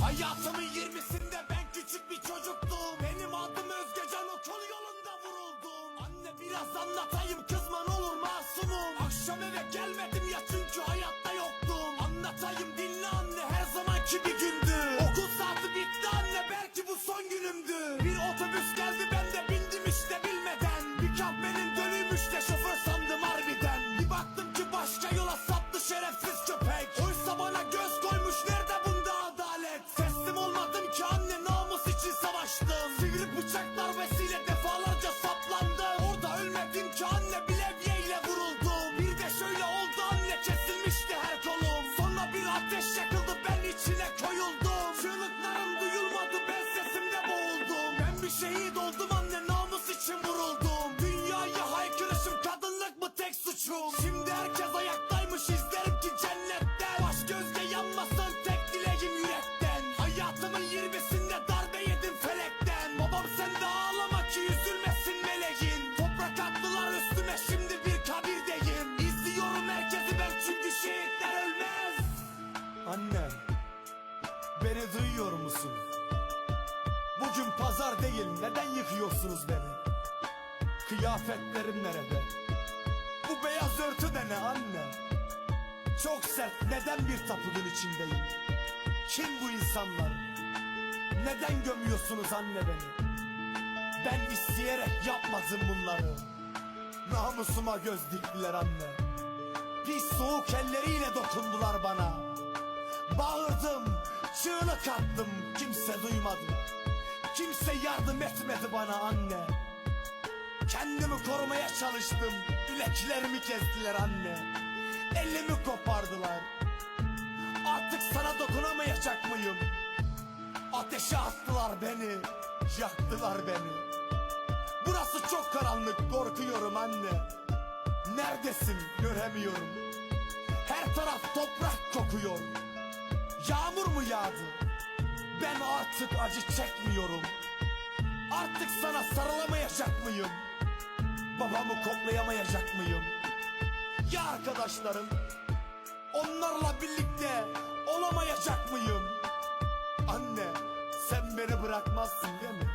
Hayatımın yirmisinde ben küçük bir çocuktum. Benim adım Özgecan okul yolunda vuruldum. Anne biraz anlatayım kızman olur masumum. Akşam eve gelmedim ya çünkü hayatta yoktum. Anlatayım dinle anne her zamanki bir gündü suçum Şimdi herkes ayaktaymış izlerim ki cennette Baş gözle yanmasın tek dileğim yürekten. Hayatımın yirmisinde darbe yedim felekten. Babam sen de ağlama ki üzülmesin meleğin. Toprak attılar üstüme şimdi bir kabirdeyim. İzliyorum herkesi ben çünkü şehitler ölmez. Anne Beni duyuyor musun? Bugün pazar değil neden yıkıyorsunuz beni? Kıyafetlerim nerede? Bu beyaz örtü de ne anne? Çok sert neden bir tapudun içindeyim? Kim bu insanlar? Neden gömüyorsunuz anne beni? Ben isteyerek yapmadım bunları Namusuma göz diktiler anne Pis soğuk elleriyle dokundular bana Bağırdım, çığlık attım Kimse duymadı Kimse yardım etmedi bana anne Kendimi korumaya çalıştım Bileklerimi kestiler anne. Elimi kopardılar. Artık sana dokunamayacak mıyım? Ateşe attılar beni Yaktılar beni. Burası çok karanlık korkuyorum anne. Neredesin göremiyorum. Her taraf toprak kokuyor. Yağmur mu yağdı? Ben artık acı çekmiyorum. Artık sana sarılamayacak mıyım? Babamı koklayamayacak mıyım? Ya arkadaşlarım? Onlarla birlikte olamayacak mıyım? Anne sen beni bırakmazsın değil mi?